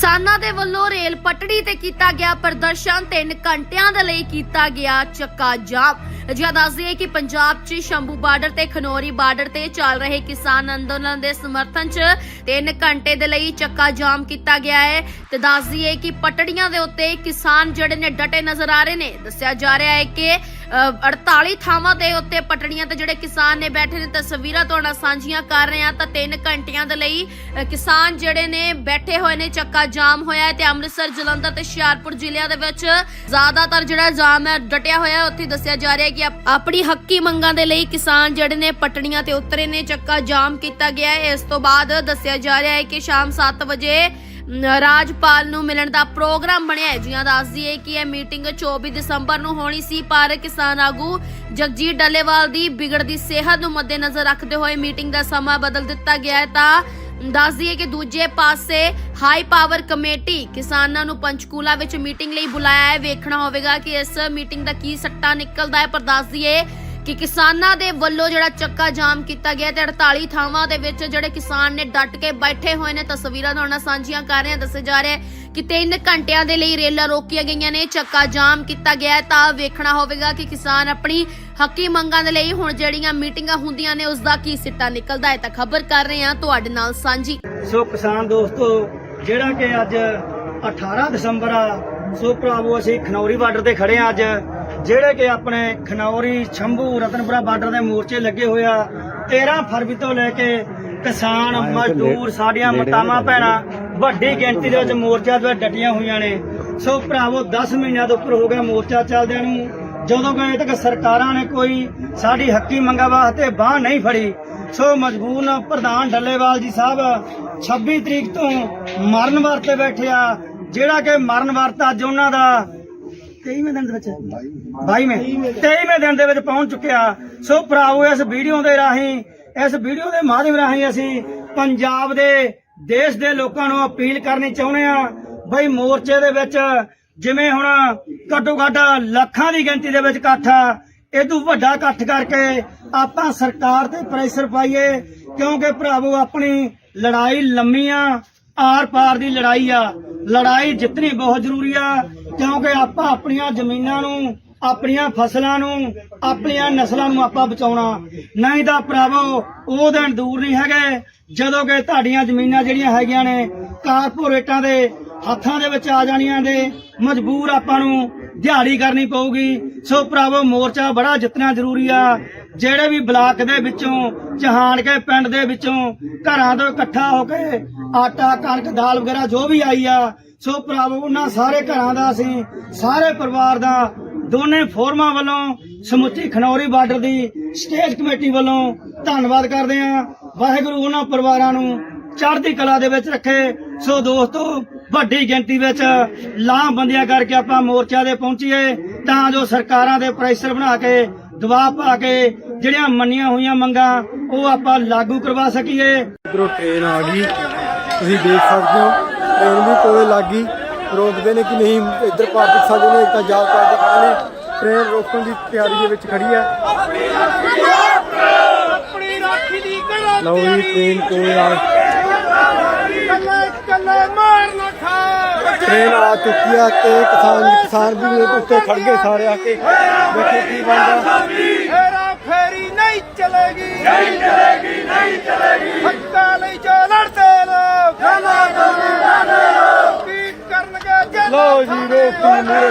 ਕਿਸਾਨਾਂ ਦੇ ਵੱਲੋਂ ਰੇਲ ਪਟੜੀ ਤੇ ਕੀਤਾ ਗਿਆ ਪ੍ਰਦਰਸ਼ਨ 3 ਘੰਟਿਆਂ ਦੇ ਲਈ ਕੀਤਾ ਗਿਆ ਚੱਕਾ ਜਾਮ। ਜਿਹਾ ਦੱਸਦੀਏ ਕਿ ਪੰਜਾਬ 'ਚ ਸ਼ੰਭੂ ਬਾਰਡਰ ਤੇ ਖਨੌਰੀ ਬਾਰਡਰ ਤੇ ਚੱਲ ਰਹੇ ਕਿਸਾਨ ਅੰਦੋਲਨ ਦੇ ਸਮਰਥਨ 'ਚ 3 ਘੰਟੇ ਦੇ ਲਈ ਚੱਕਾ ਜਾਮ ਕੀਤਾ ਗਿਆ ਹੈ। ਤੇ ਦੱਸਦੀਏ ਕਿ ਪਟੜੀਆਂ ਦੇ ਉੱਤੇ ਕਿਸਾਨ ਜਿਹੜੇ ਨੇ ਡਟੇ ਨਜ਼ਰ ਆ ਰਹੇ ਨੇ। ਦੱਸਿਆ ਜਾ ਰਿਹਾ ਹੈ ਕਿ 48 ਥਾਵਾਂ ਦੇ ਉੱਤੇ ਪਟੜੀਆਂ ਤੇ ਜਿਹੜੇ ਕਿਸਾਨ ਨੇ ਬੈਠੇ ਨੇ, ਤਸਵੀਰਾਂ ਤੁਹਾਡਾ ਸਾਂਝੀਆਂ ਕਰ ਰਹੇ ਆ ਤਾਂ 3 ਘੰਟਿਆਂ ਦੇ ਲਈ ਕਿਸਾਨ ਜਿਹੜੇ ਨੇ ਬੈਠੇ ਹੋਏ ਨੇ, ਚੱਕਾ ਜਾਮ ਹੋਇਆ ਹੈ ਤੇ ਅੰਮ੍ਰਿਤਸਰ, ਜਲੰਧਰ ਤੇ ਹੁਸ਼ਿਆਰਪੁਰ ਜ਼ਿਲ੍ਹਿਆਂ ਦੇ ਵਿੱਚ ਜ਼ਿਆਦਾਤਰ ਜਿਹੜਾ ਜਾਮ ਹੈ, ਡਟਿਆ ਹੋਇਆ ਉੱਥੇ ਦੱਸਿਆ ਜਾ ਰਿਹਾ ਹੈ ਕਿ ਆਪਣੀ ਹੱਕੀ ਮੰਗਾਂ ਦੇ ਲਈ ਕਿਸਾਨ ਜਿਹੜੇ ਨੇ ਪਟੜੀਆਂ ਤੇ ਉਤਰੇ ਨੇ, ਚੱਕਾ ਜਾਮ ਕੀਤਾ ਗਿਆ ਹੈ। ਇਸ ਤੋਂ ਬਾਅਦ ਦੱਸਿਆ ਜਾ ਰਿਹਾ ਹੈ ਕਿ ਸ਼ਾਮ 7 ਵਜੇ ਰਾਜਪਾਲ ਨੂੰ ਮਿਲਣ ਦਾ ਪ੍ਰੋਗਰਾਮ ਬਣਿਆ ਹੈ। ਜੀਆਂ ਦੱਸ ਦਈਏ ਕਿ ਇਹ ਮੀਟਿੰਗ 24 ਦਸੰਬਰ ਨੂੰ ਹੋਣੀ ਸੀ, ਪਰ ਕਿਸਾਨ ਆਗੂ ਜਗਜੀਤ ਡੱਲੇਵਾਲ ਦੀ ਵਿਗੜਦੀ ਸਿਹਤ ਨੂੰ ਮੱਦੇਨਜ਼ਰ ਰੱਖਦੇ ਹੋਏ ਮੀਟਿੰਗ ਦਾ ਸਮਾਂ ਬਦਲ ਦਿੱਤਾ ਗਿਆ ਹੈ। ਤਾਂ ਦੱਸ ਦਈਏ ਕਿ ਦੂਜੇ ਪਾਸੇ ਹਾਈ ਪਾਵਰ ਕਮੇਟੀ ਕਿਸਾਨਾਂ ਨੂੰ ਪੰਚਕੂਲਾ ਵਿੱਚ ਮੀਟਿੰਗ ਲਈ ਬੁਲਾਇਆ ਹੈ। ਵੇਖਣਾ ਹੋਵੇਗਾ ਕਿ ਇਸ ਮੀਟਿੰਗ ਦਾ ਕੀ ਸੱਟਾ ਨਿਕਲਦਾ ਹੈ, ਪਰ ਦੱਸ ਦਈਏ ਕਿ ਕਿਸਾਨਾਂ ਦੇ ਵੱਲੋਂ ਜਿਹੜਾ ਚੱਕਾ ਜਾਮ ਕੀਤਾ ਗਿਆ ਤੇ 48 ਥਾਵਾਂ ਦੇ ਵਿੱਚ ਜਿਹੜੇ ਕਿਸਾਨ ਨੇ ਡਟ ਕੇ ਬੈਠੇ ਹੋਏ ਨੇ, ਤਸਵੀਰਾਂ ਤੁਹਾਡੇ ਨਾਲ ਸਾਂਝੀਆਂ ਕਰ ਰਹੇ ਹਾਂ ਦੱਸਿਆ ਜਾ ਰਿਹਾ ਹੈ ਕਿ 3 ਘੰਟਿਆਂ ਦੇ ਲਈ ਰੇਲਾਂ ਰੋਕੀਆਂ ਗਈਆਂ ਨੇ, ਚੱਕਾ ਜਾਮ ਕੀਤਾ ਗਿਆ ਤਾਂ ਵੇਖਣਾ ਹੋਵੇਗਾ ਕਿ ਕਿਸਾਨ ਆਪਣੀ ਹੱਕੀ ਮੰਗਾਂ ਦੇ ਲਈ ਹੁਣ ਜਿਹੜੀਆਂ ਮੀਟਿੰਗਾਂ ਹੁੰਦੀਆਂ ਨੇ ਉਸ ਦਾ ਕੀ ਸਿੱਟਾ ਨਿਕਲਦਾ ਹੈ ਤਾਂ ਖਬਰ ਕਰ ਰਹੇ ਹਾਂ ਤੁਹਾਡੇ ਨਾਲ ਸਾਂਝੀ। ਸੋ ਕਿਸਾਨ ਦੋਸਤੋ, ਜਿਹੜਾ ਕਿ ਅੱਜ 18 ਦਸੰਬਰ ਆ, ਸੋ ਭਰਾਵੋ, ਅਸੀਂ ਖਨੌਰੀ ਬਾਰਡਰ ਤੇ ਖੜੇ ਆ ਅੱਜ। ਜਿਹੜੇ ਕਿ ਆਪਣੇ ਖਨੌਰੀ ਛੰਭੂ ਰਤਨਪੁਰਾ ਬਾਰਡਰ ਦੇ ਮੋਰਚੇ ਲੱਗੇ ਹੋਇਆ 13 ਫਰਵਰੀ ਤੋਂ ਲੈ ਕੇ ਕਿਸਾਨ ਮਜ਼ਦੂਰ ਸਾਡੀਆਂ ਮਾਤਾਵਾਂ ਭੈਣਾਂ ਵੱਡੀ ਗਿਣਤੀ ਦੇ ਵਿੱਚ ਮੋਰਚਾ ਦੇ ਡਟੀਆਂ ਹੋਈਆਂ ਨੇ। ਸੋ ਭਰਾਵੋ 10 ਮਹੀਨਿਆਂ ਤੋਂ ਉੱਪਰ ਹੋ ਗਿਆ ਮੋਰਚਾ ਚੱਲਦਿਆਂ ਨੂੰ। ਜਦੋਂ ਕਿ ਅਜੇ ਤੱਕ ਸਰਕਾਰਾਂ ਨੇ ਕੋਈ ਸਾਡੀ ਹੱਕੀ ਮੰਗਾਂ ਵਾਸਤੇ ਬਾਹ ਨਹੀਂ ਫੜੀ। ਸੋ ਮਜਬੂਰ ਨਾ ਪ੍ਰਧਾਨ ਡੱਲੇਵਾਲ ਜੀ ਸਾਹਿਬ 26 ਤਰੀਕ ਤੋਂ ਮਰਨ ਵਰਤੇ ਬੈਠੇ ਆ। ਜਿਹੜਾ ਕਿ ਮਰਨ ਵਰਤ ਅੱਜ ਉਹਨਾਂ ਦਾ 23ਵੇਂ ਦਿਨ ਦੇ ਵਿੱਚ। 22ਵੇਂ 23ਵੇਂ ਦਿਨ ਦੇ ਵਿੱਚ ਪਹੁੰਚ ਚੁੱਕਿਆ। ਸੋ ਭਰਾਵੋ, ਇਸ ਵੀਡੀਓ ਦੇ ਰਾਹੀਂ, ਇਸ ਵੀਡੀਓ ਦੇ ਮਾਧਿਅਮ ਰਾਹੀਂ ਅਸੀਂ ਪੰਜਾਬ ਦੇ, ਦੇਸ਼ ਦੇ ਲੋਕਾਂ ਨੂੰ ਅਪੀਲ ਕਰਨੀ ਚਾਹੁੰਦੇ ਆ ਬਈ ਮੋਰਚੇ ਦੇ ਵਿੱਚ ਜਿਵੇਂ ਹੁਣ ਘੱਟੋ ਘੱਟ ਲੱਖਾਂ ਦੀ ਗਿਣਤੀ ਦੇ ਵਿੱਚ ਇਕੱਠ ਆ ਇਦੋਂ ਵੱਡਾ ਇਕੱਠ ਕਰਕੇ ਆਪਾਂ ਸਰਕਾਰ ਤੇ ਪ੍ਰੈਸ਼ਰ ਪਾਈਏ, ਕਿਉਂਕਿ ਭਰਾਵੋ, ਆਪਣੀ ਲੜਾਈ ਲੰਮੀ ਆ ਆਰ ਪਾਰ ਦੀ ਲੜਾਈ ਆ। ਲੜਾਈ ਜਿੱਤਣੀ ਬਹੁਤ ਜ਼ਰੂਰੀ ਆ ਕਿਉਂਕਿ ਆਪਾਂ ਆਪਣੀਆਂ ਜ਼ਮੀਨਾਂ ਨੂੰ, ਆਪਣੀਆਂ ਫਸਲਾਂ ਨੂੰ, ਆਪਣੀਆਂ ਨਸਲਾਂ ਨੂੰ ਆਪਾਂ ਬਚਾਉਣਾ। ਨਹੀਂ ਤਾਂ ਭਰਾਵੋ, ਉਹ ਦਿਨ ਦੂਰ ਨਹੀਂ ਹੈਗੇ, ਜਦੋਂ ਕਿ ਤੁਹਾਡੀਆਂ ਜ਼ਮੀਨਾਂ ਜਿਹੜੀਆਂ ਹੈਗੀਆਂ ਨੇ, ਕਾਰਪੋਰੇਟਾਂ ਦੇ ਹੱਥਾਂ ਦੇ ਵਿੱਚ ਆ ਜਾਣੀਆਂ ਦੇ ਮਜਬੂਰ ਆਪਾਂ ਨੂੰ ਦਿਹਾੜੀ ਕਰਨੀ ਪਊਗੀ। ਸੋ ਭਰਾਵੋ, ਮੋਰਚਾ ਬੜਾ ਜਿੱਤਣਾ ਜ਼ਰੂਰੀ ਆ। ਜਿਹੜੇ ਵੀ ਬਲਾਕ ਦੇ ਵਿੱਚੋਂ ਚਹਾਨ ਕੇ ਪਿੰਡ ਦੇ ਵਿੱਚੋਂ ਘਰਾਂ ਤੋਂ ਇਕੱਠਾ ਹੋ ਕੇ ਆਟਾ, ਕਣਕ, ਦਾਲ ਵਗੈਰਾ ਜੋ ਵੀ ਆਈ ਆ, ਸੋ ਭਰਾਵੋ, ਉਹਨਾਂ ਸਾਰੇ ਘਰਾਂ ਦਾ ਅਸੀਂ, ਸਾਰੇ ਪਰਿਵਾਰ ਦਾ ਦੋਨੇ ਫੋਰਮਾਂ ਵੱਲੋਂ ਸਮੁੱਚੀ ਖਨੌਰੀ ਬਾਰਡਰ ਦੀ ਸਟੇਜ ਕਮੇਟੀ ਵੱਲੋਂ ਧੰਨਵਾਦ ਕਰਦੇ ਹਾਂ। ਵਾਹਿਗੁਰੂ ਉਹਨਾਂ ਪਰਿਵਾਰਾਂ ਨੂੰ ਚੜ੍ਹਦੀ ਕਲਾ ਦੇ ਵਿੱਚ ਰੱਖੇ। ਸੋ ਦੋਸਤੋ ਵੱਡੀ ਗਿਣਤੀ ਵਿੱਚ ਲਾਮਬੰਦੀਆਂ ਕਰਕੇ ਆਪਾਂ ਮੋਰਚਾ ਦੇ ਪਹੁੰਚੀਏ ਤਾਂ ਜੋ ਸਰਕਾਰਾਂ ਦੇ ਪ੍ਰੈਸ਼ਰ ਬਣਾ ਕੇ ਦਬਾਅ ਪਾ ਕੇ ਜਿਹੜੀਆਂ ਮੰਨੀਆਂ ਹੋਈਆਂ ਮੰਗਾਂ ਉਹ ਆਪਾਂ ਲਾਗੂ ਕਰਵਾ ਸਕੀਏ। ਇਧਰੋਂ ਟ੍ਰੇਨ ਆ ਗਈ ਤੁਸੀਂ ਦੇਖ ਸਕਦੇ ਹੋ ਟ੍ਰੇਨ ਵੀ ਕੋਲੇ ਲੱਗ ਰੋਕਦੇ ਨੇ ਕਿ ਨਹੀਂ ਇੱਧਰ ਪਾਰਟੀ ਸਾਡੇ ਨੇ ਇੱਕ ਜਾਬ ਪਾਰਟੀ ਖੜੇ ਨੇ ਟ੍ਰੇਨ ਰੋਕਣ ਦੀ ਤਿਆਰੀ ਦੇ ਵਿੱਚ ਖੜੀ ਹੈ ਲਓ ਜੀ ਟ੍ਰੇਨ ਕੋਲ ਆ। ਟ੍ਰੇਨ ਆ ਚੁੱਕੀ ਆ ਤੇ ਕਿਸਾਨ ਕਿਸਾਨ ਵੀ ਉੱਤੇ ਖੜ ਗਏ ਸਾਰੇ ਆ ਕੇ। ਦੇਖੋ ਕੀ ਬਣਦਾ। ਫੇਰਾ ਫੇਰੀ ਨਹੀਂ ਚਲੇਗੀ। ਨਹੀਂ ਚਲੇਗੀ ਨਹੀਂ ਚਲੇਗੀ। ਹੱਕਾਂ ਲਈ ਜੋ ਲੜਦੇ ਲੋਕ। ਜਨਾ ਜਨਾ ਲੋਕ ਕੀ ਕਰਨਗੇ ਜਨਾ ਲਓ ਜੀ ਰੋਕੀ ਮੇਰੇ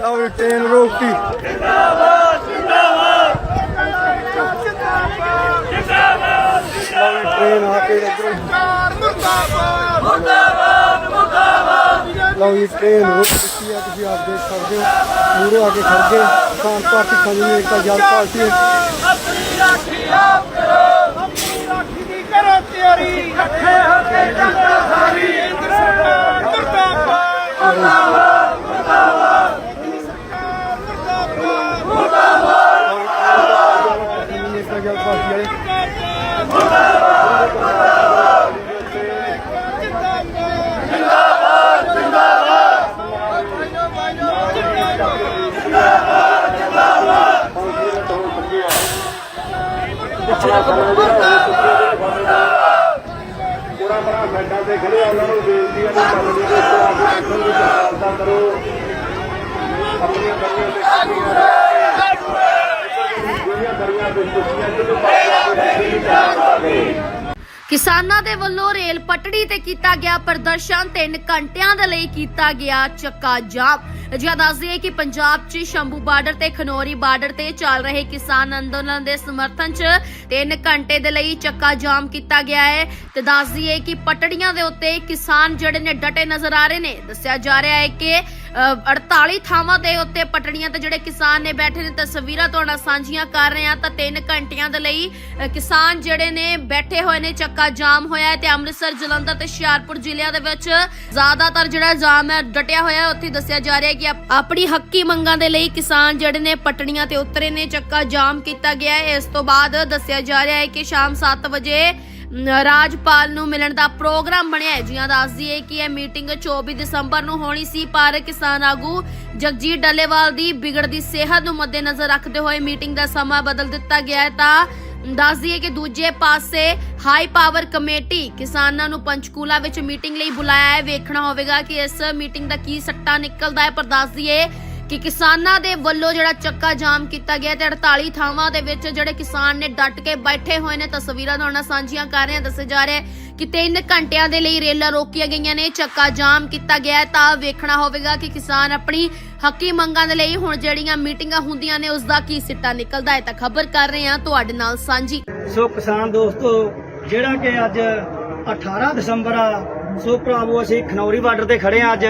ਲਓ ਜੀ ਟ੍ਰੇਨ ਰੋਕੀ ਲਓ ਜੀ ਟ੍ਰੇਨ ਆ ਕੇ ਇੱਧਰੋਂ ਸਰਕਾਰ ਮੁਰਦਾਬਾਦ ਮੁਰਦਾਬਾਦ ਮੁਰਦਾਬਾਦ ਲਓ ਟ੍ਰੇਨ ਰੁਕ ਦਿੱਤੀ ਆ, ਤੁਸੀਂ ਆਪ ਦੇਖ ਸਕਦੇ ਹੋ। ਮੂਰੇ ਆ ਕੇ ਖੜ ਗਏ। ਕਿਸਾਨ ਪਾਰਟੀ ਖਾਣੀ ਇੱਕ ਜਲ ਪਾਰਟੀ ਆਪਣੀ ਰਾਖੀ ਆਪ ਕਰੋ ਆਪਣੀ ਰਾਖੀ ਦੀ ਕਰੋ ਤਿਆਰੀ। ਇਕੱਠੇ ਹੋ ਕੇ ਜਨਤਾ ਸਾਰੀ। ਕੇਂਦਰ ਸਰਕਾਰ ਮੁਰਦਾਬਾਦ ਮੁਰਦਾਬਾਦ ਮੁਰਦਾਬਾਦ ਸਰਕਾਰ ਮੁਰਦਾਬਾਦ ਮੁਰਦਾਬਾਦ ਇੱਕ ਜਲ ਪਾਰਟੀ ਵਾਲੇ ਪੂਰਾ ਬੜਾ ਮੈਡਾਂ ਤੇ ਖੜੇ ਆ ਉਹਨਾਂ ਨੂੰ ਬੇਨਤੀ ਹੈ ਕਿ ਮੰਨ ਲਈ ਤੋਂ ਦੀ ਇਜਾਜ਼ਤ ਕਰੋ ਆਪਣੀਆਂ ਕਰੀਆਂ ਤੇ ਜਿਹੜੀਆਂ ਕਰੀਆਂ ਤੇ ਤੁਸੀਂ ਜਿਹਨੂੰ ਪਾਸੇ ਬੈਠਣ ਕਿਸਾਨਾਂ ਦੇ ਵੱਲੋਂ ਰੇਲ ਪਟੜੀ ਤੇ ਕੀਤਾ ਗਿਆ ਪ੍ਰਦਰਸ਼ਨ 3 ਘੰਟਿਆਂ ਦੇ ਲਈ ਕੀਤਾ ਗਿਆ ਚੱਕਾ ਜਾਮ। ਜਿਆ ਦੱਸਦੀਏ ਕਿ ਪੰਜਾਬ 'ਚ ਸ਼ੰਭੂ ਬਾਰਡਰ ਤੇ ਖਨੌਰੀ ਬਾਰਡਰ ਤੇ ਚੱਲ ਰਹੇ ਕਿਸਾਨ ਅੰਦੋਲਨ ਦੇ ਸਮਰਥਨ 'ਚ 3 ਘੰਟੇ ਦੇ ਲਈ ਚੱਕਾ ਜਾਮ ਕੀਤਾ ਗਿਆ ਹੈ ਤੇ ਦੱਸਦੀਏ ਕਿ ਪਟੜੀਆਂ ਦੇ ਉੱਤੇ ਕਿਸਾਨ ਜਿਹੜੇ ਨੇ ਡਟੇ ਨਜ਼ਰ ਆ ਰਹੇ ਨੇ। ਦੱਸਿਆ ਜਾ ਰਿਹਾ ਹੈ ਕਿ 48 ਥਾਵਾਂ ਦੇ ਉੱਤੇ ਪਟੜੀਆਂ ਤੇ ਜਿਹੜੇ ਕਿਸਾਨ ਨੇ ਬੈਠੇ ਨੇ, ਤਸਵੀਰਾਂ ਤੁਹਾਡਾ ਸਾਂਝੀਆਂ ਕਰ ਰਹੇ ਆ ਤਾਂ 3 ਘੰਟਿਆਂ ਦੇ ਲਈ ਕਿਸਾਨ ਜਿਹੜੇ ਨੇ ਬੈਠੇ ਹੋਏ ਨੇ, ਚੱਕਾ ਜਾਮ ਹੋਇਆ ਹੈ ਤੇ ਅੰਮ੍ਰਿਤਸਰ, ਜਲੰਧਰ ਤੇ ਹੁਸ਼ਿਆਰਪੁਰ ਜ਼ਿਲ੍ਹਿਆਂ ਦੇ ਵਿੱਚ ਜ਼ਿਆਦਾਤਰ ਜਿਹੜਾ ਜਾਮ ਹੈ, ਡਟਿਆ ਹੋਇਆ ਉੱਥੇ ਦੱਸਿਆ ਜਾ ਰਿਹਾ ਹੈ ਕਿ ਆਪਣੀ ਹੱਕੀ ਮੰਗਾਂ ਦੇ ਲਈ ਕਿਸਾਨ ਜਿਹੜੇ ਨੇ ਪਟੜੀਆਂ ਤੇ ਉਤਰੇ ਨੇ, ਚੱਕਾ ਜਾਮ ਕੀਤਾ ਗਿਆ ਹੈ। ਇਸ ਤੋਂ ਬਾਅਦ ਦੱਸਿਆ ਜਾ ਰਿਹਾ ਹੈ ਕਿ ਸ਼ਾਮ 7 ਵਜੇ ਰਾਜਪਾਲ ਨੂੰ ਮਿਲਣ ਦਾ ਪ੍ਰੋਗਰਾਮ ਬਣਿਆ ਹੈ। ਜੀਆਂ ਦੱਸਦੀ ਹੈ ਕਿ ਇਹ ਮੀਟਿੰਗ 24 ਦਸੰਬਰ ਨੂੰ ਹੋਣੀ ਸੀ, ਪਰ ਕਿਸਾਨ ਆਗੂ ਜਗਜੀਤ ਡੱਲੇਵਾਲ ਦੀ ਵਿਗੜਦੀ ਸਿਹਤ ਨੂੰ ਮੱਦੇਨਜ਼ਰ ਰੱਖਦੇ ਹੋਏ ਮੀਟਿੰਗ ਦਾ ਸਮਾਂ ਬਦਲ ਦਿੱਤਾ ਗਿਆ ਹੈ। ਤਾਂ ਦੱਸ ਦਈਏ ਕਿ ਦੂਜੇ ਪਾਸੇ ਹਾਈ ਪਾਵਰ ਕਮੇਟੀ ਕਿਸਾਨਾਂ ਨੂੰ ਪੰਚਕੂਲਾ ਵਿੱਚ ਮੀਟਿੰਗ ਲਈ ਬੁਲਾਇਆ ਹੈ। ਵੇਖਣਾ ਹੋਵੇਗਾ ਕਿ ਇਸ ਮੀਟਿੰਗ ਦਾ ਕੀ ਸੱਟਾ ਨਿਕਲਦਾ ਹੈ, ਪਰ ਦੱਸ ਦਈਏ ਕਿ ਕਿਸਾਨਾਂ ਦੇ ਵੱਲੋਂ ਜਿਹੜਾ ਚੱਕਾ ਜਾਮ ਕੀਤਾ ਗਿਆ ਤੇ 48 ਥਾਵਾਂ ਦੇ ਵਿੱਚ ਜਿਹੜੇ ਕਿਸਾਨ ਨੇ ਡਟ ਕੇ ਬੈਠੇ ਹੋਏ ਨੇ, ਤਸਵੀਰਾਂ ਤੁਹਾਡੇ ਨਾਲ ਸਾਂਝੀਆਂ ਕਰ ਰਹੇ ਹਾਂ ਦੱਸਿਆ ਜਾ ਰਿਹਾ ਹੈ ਕਿ 3 ਘੰਟਿਆਂ ਦੇ ਲਈ ਰੇਲਾਂ ਰੋਕੀਆਂ ਗਈਆਂ ਨੇ, ਚੱਕਾ ਜਾਮ ਕੀਤਾ ਗਿਆ ਹੈ। ਤਾਂ ਵੇਖਣਾ ਹੋਵੇਗਾ ਕਿ ਕਿਸਾਨ ਆਪਣੀ ਹੱਕੀ ਮੰਗਾਂ ਦੇ ਲਈ ਹੁਣ ਜਿਹੜੀਆਂ ਮੀਟਿੰਗਾਂ ਹੁੰਦੀਆਂ ਨੇ ਉਸ ਦਾ ਕੀ ਸਿੱਟਾ ਨਿਕਲਦਾ ਹੈ, ਤਾਂ ਖਬਰ ਕਰ ਰਹੇ ਹਾਂ ਤੁਹਾਡੇ ਨਾਲ ਸਾਂਝੀ। ਸੋ ਕਿਸਾਨ ਦੋਸਤੋ, ਜਿਹੜਾ ਕਿ ਅੱਜ 18 ਦਸੰਬਰ ਆ, ਸੋ ਭਰਾਵੋ, ਅਸੀਂ ਖਨੌਰੀ ਬਾਰਡਰ ਤੇ ਖੜੇ ਆ ਅੱਜ।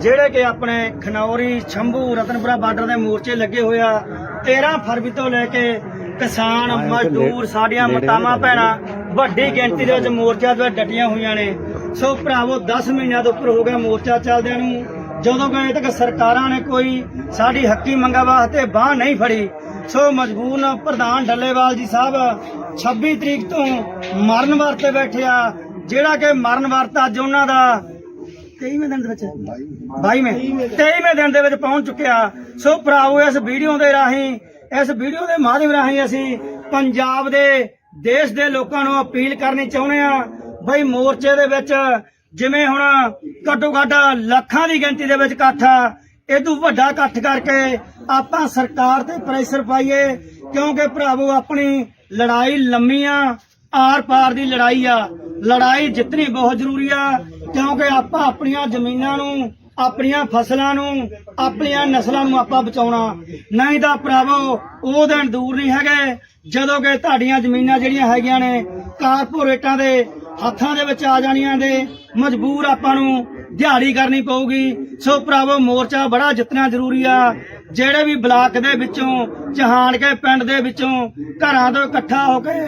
ਜਿਹੜੇ ਕਿ ਆਪਣੇ ਖਨੌਰੀ ਛੰਭੂ ਰਤਨਪੁਰਾ ਬਾਰਡਰ ਦੇ ਮੋਰਚੇ ਲੱਗੇ ਹੋਇਆ 13 ਫਰਵਰੀ ਤੋਂ ਲੈ ਕੇ ਕਿਸਾਨ ਮਜ਼ਦੂਰ ਸਾਡੀਆਂ ਮਾਤਾਵਾਂ ਭੈਣਾਂ ਵੱਡੀ ਗਿਣਤੀ ਦੇ ਵਿੱਚ ਮੋਰਚਾ ਦੇ ਡਟੀਆਂ ਹੋਈਆਂ ਨੇ। ਸੋ ਭਰਾਵੋ 10 ਮਹੀਨਿਆਂ ਤੋਂ ਉੱਪਰ ਹੋ ਗਿਆ ਮੋਰਚਾ ਚੱਲਦਿਆਂ ਨੂੰ। ਜਦੋਂ ਕਿ ਅਜੇ ਤੱਕ ਸਰਕਾਰਾਂ ਨੇ ਕੋਈ ਸਾਡੀ ਹੱਕੀ ਮੰਗਾਂ ਵਾਸਤੇ ਬਾਹ ਨਹੀਂ ਫੜੀ। ਸੋ ਮਜਬੂਰ ਪ੍ਰਧਾਨ ਡੱਲੇਵਾਲ ਜੀ ਸਾਹਿਬ 26 ਤਰੀਕ ਤੋਂ ਮਰਨ ਵਰਤੇ ਬੈਠੇ ਆ। ਜਿਹੜਾ ਕਿ ਮਰਨ ਵਰਤ ਅੱਜ ਉਹਨਾਂ ਦਾ 23ਵੇਂ ਦਿਨ ਦੇ ਵਿੱਚ। 22ਵੇਂ 23ਵੇਂ ਦਿਨ ਦੇ ਵਿੱਚ ਪਹੁੰਚ ਚੁੱਕਿਆ। ਸੋ ਭਰਾਵੋ, ਇਸ ਵੀਡੀਓ ਦੇ ਰਾਹੀਂ, ਇਸ ਵੀਡੀਓ ਦੇ ਮਾਧਿਅਮ ਰਾਹੀਂ ਅਸੀਂ ਪੰਜਾਬ ਦੇ, ਦੇਸ਼ ਦੇ ਲੋਕਾਂ ਨੂੰ ਅਪੀਲ ਕਰਨੀ ਚਾਹੁੰਦੇ ਆ ਬਈ ਮੋਰਚੇ ਦੇ ਵਿੱਚ ਜਿਵੇਂ ਹੁਣ ਘੱਟੋ ਘੱਟ ਲੱਖਾਂ ਦੀ ਗਿਣਤੀ ਦੇ ਵਿੱਚ ਇਕੱਠ ਆ ਇਦੋਂ ਵੱਡਾ ਇਕੱਠ ਕਰਕੇ ਆਪਾਂ ਸਰਕਾਰ ਤੇ ਪ੍ਰੈਸ਼ਰ ਪਾਈਏ, ਕਿਉਂਕਿ ਭਰਾਵੋ, ਆਪਣੀ ਲੜਾਈ ਲੰਮੀ ਆ ਆਰ ਪਾਰ ਦੀ ਲੜਾਈ ਆ। ਲੜਾਈ ਜਿੱਤਣੀ ਬਹੁਤ ਜ਼ਰੂਰੀ ਆ ਕਿਉਂਕਿ ਆਪਾਂ ਆਪਣੀਆਂ ਜ਼ਮੀਨਾਂ ਨੂੰ, ਆਪਣੀਆਂ ਫਸਲਾਂ ਨੂੰ, ਆਪਣੀਆਂ ਨਸਲਾਂ ਨੂੰ ਆਪਾਂ ਬਚਾਉਣਾ। ਨਹੀਂ ਤਾਂ ਭਰਾਵੋ, ਉਹ ਦਿਨ ਦੂਰ ਨਹੀਂ ਹੈਗੇ, ਜਦੋਂ ਕਿ ਤੁਹਾਡੀਆਂ ਜ਼ਮੀਨਾਂ ਜਿਹੜੀਆਂ ਹੈਗੀਆਂ ਨੇ, ਕਾਰਪੋਰੇਟਾਂ ਦੇ ਹੱਥਾਂ ਦੇ ਵਿੱਚ ਆ ਜਾਣੀਆਂ ਦੇ ਮਜਬੂਰ ਆਪਾਂ ਨੂੰ ਦਿਹਾੜੀ ਕਰਨੀ ਪਊਗੀ। ਸੋ ਭਰਾਵੋ, ਮੋਰਚਾ ਬੜਾ ਜਿੱਤਣਾ ਜ਼ਰੂਰੀ ਆ। ਜਿਹੜੇ ਵੀ ਬਲਾਕ ਦੇ ਵਿੱਚੋਂ ਚਹਾਨ ਕੇ ਪਿੰਡ ਦੇ ਵਿੱਚੋਂ ਘਰਾਂ ਤੋਂ ਇਕੱਠਾ ਹੋ ਕੇ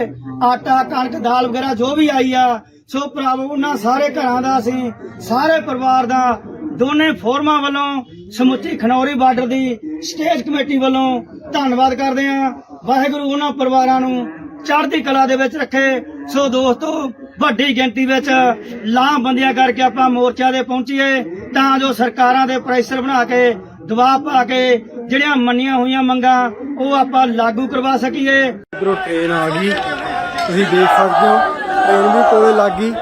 ਆਟਾ, ਕਣਕ, ਦਾਲ ਵਗੈਰਾ ਜੋ ਵੀ ਆਈ ਆ, ਸੋ ਭਰਾਵੋ, ਉਹਨਾਂ ਸਾਰੇ ਘਰਾਂ ਦਾ ਅਸੀਂ, ਸਾਰੇ ਪਰਿਵਾਰ ਦਾ ਦੋਨੇ ਫੋਰਮਾਂ ਵੱਲੋਂ ਸਮੁੱਚੀ ਖਨੌਰੀ ਬਾਰਡਰ ਦੀ ਸਟੇਜ ਕਮੇਟੀ ਵੱਲੋਂ ਧੰਨਵਾਦ ਕਰਦੇ ਹਾਂ। ਵਾਹਿਗੁਰੂ ਉਹਨਾਂ ਪਰਿਵਾਰਾਂ ਨੂੰ ਚੜ੍ਹਦੀ ਕਲਾ ਦੇ ਵਿੱਚ ਰੱਖੇ। ਸੋ ਦੋਸਤੋ, ਵੱਡੀ ਗਿਣਤੀ ਵਿੱਚ ਲਾਹਬੰਦੀਆਂ ਕਰਕੇ ਆਪਾਂ ਮੋਰਚਾ ਦੇ ਪਹੁੰਚੀਏ ਤਾਂ ਜੋ ਸਰਕਾਰਾਂ ਦੇ ਪ੍ਰੈਸ਼ਰ ਬਣਾ ਕੇ ਦਬਾਅ ਪਾ ਕੇ ਜਿਹੜੀਆਂ ਮੰਨੀਆਂ ਹੋਈਆਂ ਮੰਗਾਂ ਉਹ ਆਪਾਂ ਲਾਗੂ ਕਰਵਾ ਸਕੀਏ। ਇੱਧਰੋਂ ਟ੍ਰੇਨ ਆ ਗਈ। ਤੁਸੀਂ ਦੇਖ ਸਕਦੇ ਹੋ ਟ੍ਰੇਨ ਵੀ ਕੋਲੇ ਲੱਗ ਗਈ।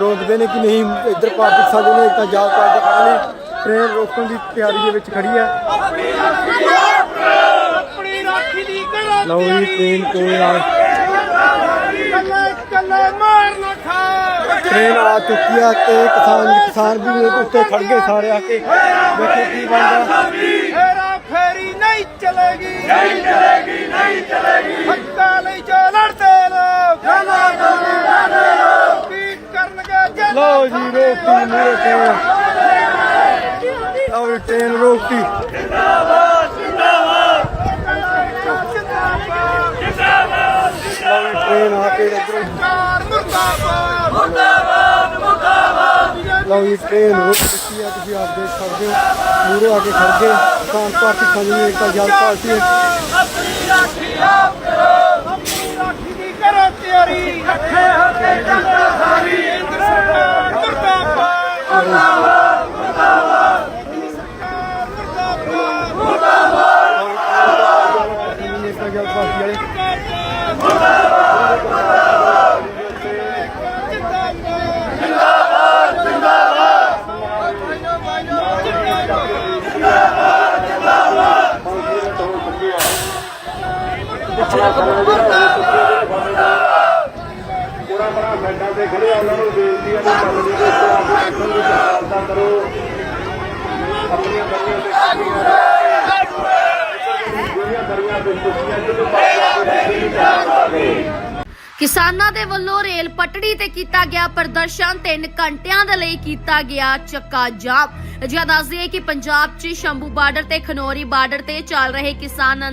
ਰੋਕਦੇ ਨੇ ਕਿ ਨਹੀਂ ਇੱਧਰ ਪਾਰਟੀ ਸਾਡੇ ਨੇ ਇੱਕ ਤਾਂ ਜਾਬ ਕਰਦੇ ਖੜੇ ਨੇ। ਟ੍ਰੇਨ ਰੋਕਣ ਦੀ ਤਿਆਰੀ ਦੇ ਵਿੱਚ ਖੜੀ ਹੈ ਆਪਣੀ ਰਾਖੀ ਦੀ ਕਰੋ ਲਓ ਜੀ ਟ੍ਰੇਨ ਕੋਲੇ ਆ ਕੱਲੇ ਕੱਲੇ ਮਾਰ ਨਾ ਖਾ ਟ੍ਰੇਨ ਆ ਚੁੱਕੀ ਆ ਤੇ ਕਿਸਾਨ ਕਿਸਾਨ ਵੀ ਉੱਤੇ ਖੜ ਗਏ ਸਾਰੇ ਆ ਕੇ। ਦੇਖੋ ਕੀ ਬਣਦਾ। ਫੇਰਾ ਫੇਰੀ ਨਹੀਂ ਚਲੇਗੀ। ਨਹੀਂ ਚਲੇਗੀ ਨਹੀਂ ਚਲੇਗੀ। ਹੱਕਾਂ ਲਈ ਜੋ ਲੜਦੇ ਲੋਕ ਜਨਾ ਜਨਾ ਲੋਕ ਕੀ ਕਰਨਗੇ ਲਓ ਜੀ ਰੋਕੀ ਮੂਰੇ ਟ੍ਰੇਨ ਲਓ ਜੀ ਟ੍ਰੇਨ ਰੋਕੀ। ਲਓ ਜੀ ਟ੍ਰੇਨ ਆ ਕੇ ਇੱਧਰੋਂ। ਮੁਰਦਾਬਾਦ। ਮੁਰਦਾਬਾਦ। ਲਓ ਜੀ ਟ੍ਰੇਨ ਰੁਕ ਚੁੱਕੀ ਆ, ਤੁਸੀਂ ਆਪ ਦੇਖ ਸਕਦੇ ਹੋ। ਮੂਰੇ ਆ ਕੇ ਖੜ ਗਏ ਕਿਸਾਨ ਪਾਰਟੀ ਸਾਡੀ ਇੱਕ ਜਲ ਪਾਰਟੀ ਆਪਣੀ ਰਾਖੀ ਆਪ ਕਰੋ ਆਪਣੀ ਰਾਖੀ ਦੀ ਕਰੋ ਤਿਆਰੀ। ਇਕੱਠੇ ਹੋ ਕੇ ਜਨਤਾ ਸਾਰੀ ਕੇਂਦਰ ਸਰਕਾਰ ਮੁਰਦਾਬਾਦ ਮੁਰਦਾਬਾਦ ਮੁਰਦਾਬਾਦ ਸਰਕਾਰ ਮੁਰਦਾਬਾਦ ਸਾਡੀ ਇੱਕ ਜਲ ਪਾਰਟੀ ਵਾਲੇ ਜਿੰਦਾਬਾਦ ਆਪਣਾ ਸਮਾਂ ਜਿਹੜਾ ਉਹ ਤੁਸੀਂ ਪੂਰਾ ਬੜਾ ਬੈਠਾ ਤੇ ਖੜੇ ਆ, ਉਹਨਾਂ ਨੂੰ ਬੇਨਤੀ ਹੈ ਕਿ ਮੰਨ ਲਈ ਦੋਸਤੋ ਆਪਣੀ ਅੱਖਾਂ ਦੀ ਸਹਾਇਤਾ ਕਰੋ ਆਪਣੀਆਂ ਬੰਦੀਆਂ ਤੇ ਜਿਹੜੀਆਂ ਦਰੀਆਂ ਤੇ ਸੁੱਕੀਆਂ ਜਿਹਨੂੰ ਪਾਣੀ ਦੀ ਸਹਾਇਤਾ ਕਰੋ ਕਿਸਾਨਾਂ ਦੇ ਵੱਲੋਂ ਰੇਲ ਪਟੜੀ ਤੇ ਕੀਤਾ ਗਿਆ ਪ੍ਰਦਰਸ਼ਨ 3 ਘੰਟਿਆਂ ਦੇ ਲਈ ਕੀਤਾ ਗਿਆ ਚੱਕਾ ਜਾਮ। ਜਦ ਦੱਸਦੇ ਕਿ ਪੰਜਾਬ 'ਚ ਸ਼ੰਭੂ ਬਾਰਡਰ ਤੇ ਖਨੌਰੀ ਬਾਰਡਰ ਤੇ ਚੱਲ ਰਹੇ ਕਿਸਾਨ